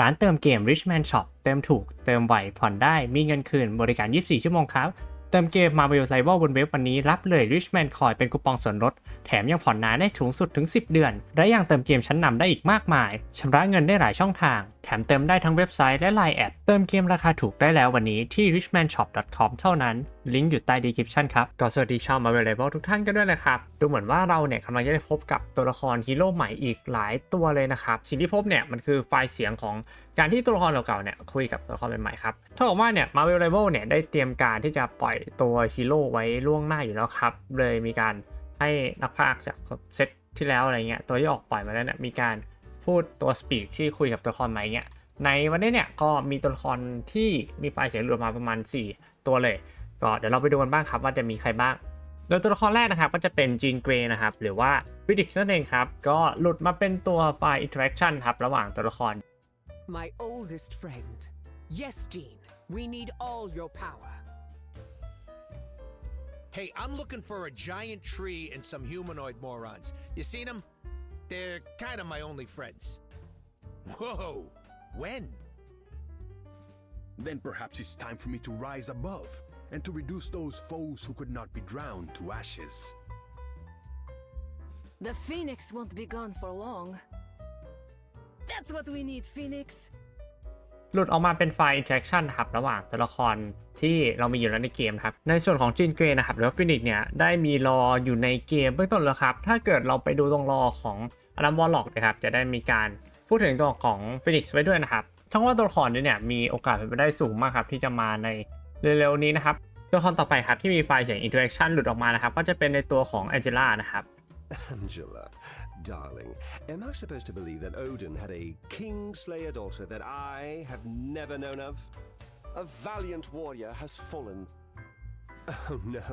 ร้านเติมเกม Richman Shop เติมถูก เติมไวผ่อนได้ มีเงินคืน บริการ 24 ชั่วโมงครับ เติมเกม Marvel r i v a l บนเว็บวันนี้ รับเลย Richman Coin เป็นคูปองส่วนลด แถมยังผ่อนนานได้ถึงสุดถึง 10 เดือน และยังเติมเกมชั้นนำได้อีกมากมายชำระเงินได้หลายช่องทาง แถมเติมได้ทั้งเว็บไซต์และ Line แอดเติมเกมราคาถูกได้แล้ววันนี้ที่ richmanshop.com เท่านั้น ลิงก์อยู่ใต้ description ครับ ก็สวัสดีชาว Marvel r i v a l ทุกท่านกันด้วยนะครับ ดูเหมือนว่าเราเนี่ยกำลังจะได้พบกับตัวละครฮีโร่ใหม่อีกหลายตัวเลยนะครับ สิ่งที่พบเนี่ยมันคือไฟล์เสียงของการที่ตัวละครเก่าๆเนี่ยคุยกับตัวละครใหม่ๆครับเท่ากับว่าเนี่ย Marvel r i v a l เนี่ยได้เตรียมการที่จะปล่อยตัวฮีโร่ไว้ล่วงหน้าอยู่แล้วครับเลยมีการให้นักพากย์จากเซตที่แล้วอะไรเงี้ยตัวที่ออกปล่อยมาแล้วเนี่ยมีการ พูดตัวสปีกที่คุยกับตัวละครใหม่เนี่ยในวันนี้เนี่ยก็มีตัวละครที่มีไฟเสียงหลุดมาประมาณ 4 ตัวเลย ก็เดี๋ยวเราไปดูกันบ้างครับว่าจะมีใครบ้างโดยตัวละครแรกนะครับก็จะเป็นจีนเกรย์นะครับหรือว่าวิดิกนั่นเองครับ ก็หลุดมาเป็นตัวไฟอินเทอร์แอคชั่นครับระหว่างตัวละคร My oldest friend. Yes, Jean. We need all your power. Hey, I'm looking for a giant tree and some humanoid morons. You seen them? They're kind of my only friends. Whoa! When? Then perhaps it's time for me to rise above and to reduce those foes who could not be drowned to ashes. The Phoenix won't be gone for long. That's what we need, Phoenix. หลุดออกมาเป็นไฟล์ interaction ครับระหว่างตัวละครที่เรามีอยู่แล้วในเกมครับ ในส่วนของจินเกรย์นะครับหรือว่าฟินิกเนี่ยได้มีรออยู่ในเกมเบื้องต้นแล้วครับ ถ้าเกิดเราไปดูตรงรอของ อดัมวอลล็อกนะครับจะได้มีการพูดถึงตัวของฟินิกซ์ไว้ด้วยนะครับทั้งว่าตัวละครนี้เนี่ยมีโอกาสเป็นไปได้สูงมากครับที่จะมาในเร็วๆนี้นะครับตัวละครต่อไปครับที่มีไฟล์เสียง interaction หลุดออกมานะครับก็จะเป็นในตัวของแองเจล่านะครับ Angela, darling, am I supposed to believe that Odin had a Kingslayer daughter that I have never known of? A valiant warrior has fallen. Oh no.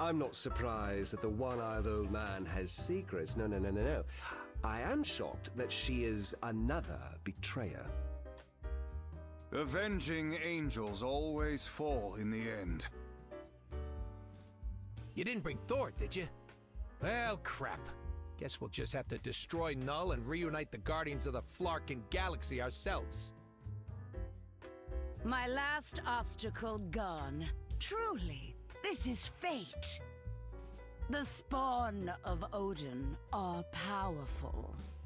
I'm not surprised that the one eyed old man has secrets. No, no, no, no, no. I am shocked that she is another betrayer. Avenging angels always fall in the end. You didn't bring Thor, did you? Well, crap. Guess we'll just have to destroy Null and reunite the Guardians of the Flarkin Galaxy ourselves. My last obstacle gone. Truly, this is fate. The spawn of Odin are powerful.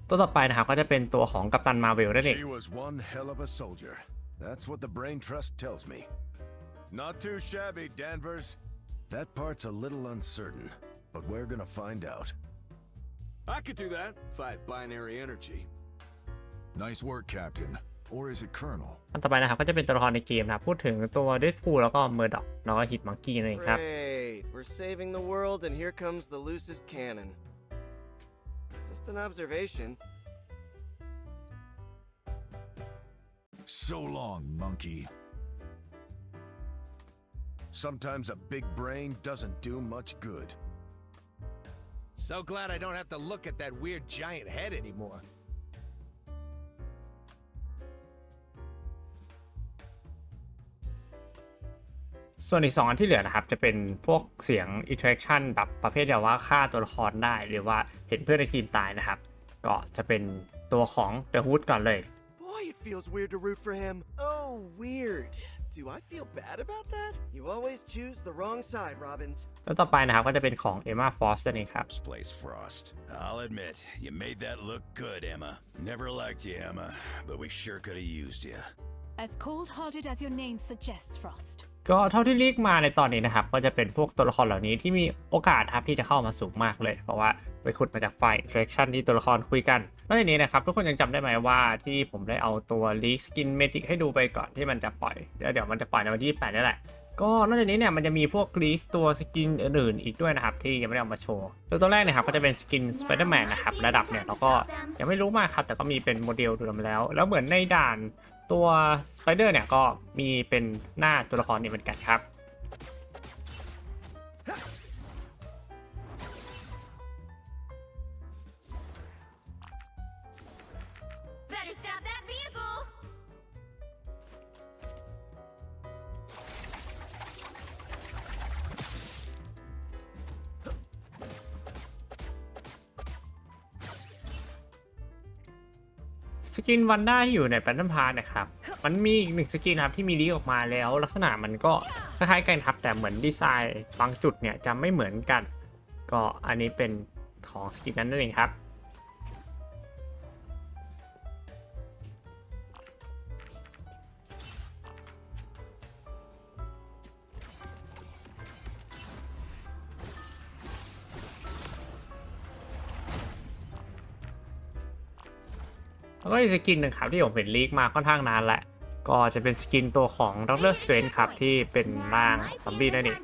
ตัวต่อไปนะครับก็จะเป็นตัวของกัปตันมาเวลนั่นเอง She was one hell of a soldier. That's what the Brain Trust tells me. Not too shabby, Danvers. That part's a little uncertain, but we're gonna find out. I could do that if I had binary energy. Nice work, Captain. Or is it Colonel? อันต่อไปนะครับก็จะเป็นตัวละครในเกมนะครับพูดถึงตัวเดดพูลแล้วก็เมอร์ดอกแล้วก็ฮิตมังกี้นั่นเองครับ Great. We're saving the world, and here comes the loosest cannon. Just an observation. So long, monkey. Sometimes a big brain doesn't do much good. So glad I don't have to look at that weird giant head anymore. ส่วนอีก 2 อันที่เหลือนะครับ จะเป็นพวกเสียง interaction แบบประเภทแบบว่าฆ่าตัวละครได้ หรือว่าเห็นเพื่อนในทีมตายนะครับ ก็จะเป็นตัวของ The Hood ก่อนเลย Boy, it feels weird to root for him. Oh, weird. Do I feel bad about that? You always choose the wrong side, Robbins. แล้วต่อไปนะครับ ก็จะเป็นของ Emma Frost นั่นเองครับ place, Frost. I'll admit, you made that look good, Emma. Never liked you, Emma, but we sure could have used you. As cold hearted as your name suggests, Frost. ก็เท่าที่เรียกมาในตอนนี้นะครับ ก็จะเป็นพวกตัวละครเหล่านี้ที่มีโอกาสครับที่จะเข้ามาสูงมากเลย เพราะว่าไปขุดมาจากไฟล์ interaction ที่ตัวละครคุยกันนอกจากนี้นะครับ ทุกคนยังจำได้ไหมว่าที่ผมได้เอาตัว leak skin magic ให้ดูไปก่อนที่มันจะปล่อยแล้วเดี๋ยวมันจะปล่อยในวันที่8นี่แหละก็นอกจากนี้เนี่ยมันจะมีพวกลีสตัวสกินอื่นๆอีกด้วยนะครับที่ยังไม่ได้เอามาโชว์ตัวตัวแรกนะครับก็จะเป็นสกินสไปเดอร์แมนนะครับระดับเนี่ยเราก็ยังไม่รู้มากครับแต่ก็มีเป็นโมเดลดูมาแล้ว แล้วเหมือนในด่าน ตัวสไปเดอร์เนี่ยก็มีเป็นหน้าตัวละครนี้เหมือนกันครับ สกินวันด้าที่อยู่ในแพทเทิลพาร์นะครับ มันมีอีกหนึ่งสกินนะครับที่มีลีออกมาแล้ว ลักษณะมันก็คล้ายๆกันครับ แต่เหมือนดีไซน์บางจุดเนี่ยจะไม่เหมือนกัน ก็อันนี้เป็นของสกินนั้นนั่นเองครับ แล้วก็อีกสกินหนึ่งครับที่ผมเห็นลีกมาค่อนข้างนานแล้วก็จะเป็นสกินตัวของดรสเตรนครับที่เป็นร่างซอมบี้นั่นเอง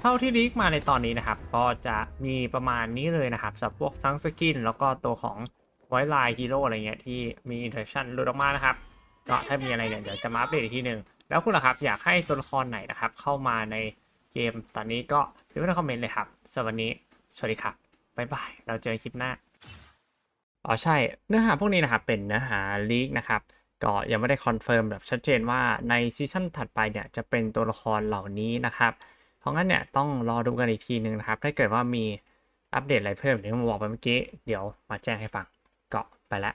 เท่าที่ลีกมาในตอนนี้นะครับ ก็จะมีประมาณนี้เลยนะครับสำหรับพวกทั้งสกิน แล้วก็ตัวของไวไลน์ฮีโร่อะไรเงี้ยที่มีอินเทอร์ชันหลุดออกมานะครับ ก็ถ้ามีอะไรเนี่ยเดี๋ยวจะมาอัปเดตอีกทีหนึ่งแล้วคุณล่ะครับอยากให้ตัวละครไหนนะครับเข้ามาใน ม ตอนนี้ก็พิมพ์ในคอมเมนต์เลยครับสำหรับวันนี้ สวัสดีครับบ๊ายบาย เราเจอกันคลิปหน้า อ๋อใช่ เนื้อหาพวกนี้นะครับ เป็นเนื้อหาลีกนะครับ ก็ยังไม่ได้คอนเฟิร์มแบบชัดเจนว่าในซีซั่นถัดไปเนี่ยจะเป็นตัวละครเหล่านี้นะครับ เพราะงั้นเนี่ยต้องรอดูกันอีกทีหนึ่งนะครับ ถ้าเกิดว่ามีอัปเดตอะไรเพิ่มอย่างที่ผมบอกไปเมื่อกี้ เดี๋ยวมาแจ้งให้ฟัง ก็ไปแล้ว